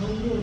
নম্বর